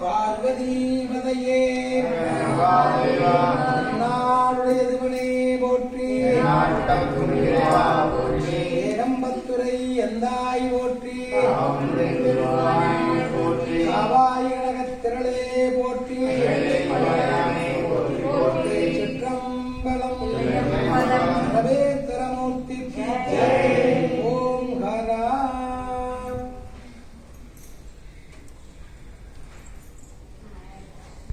பார்வதீபதையே நாளுடைய திருவனே போற்றி. ஏரம்பத்துறை எந்தாய் போற்றி.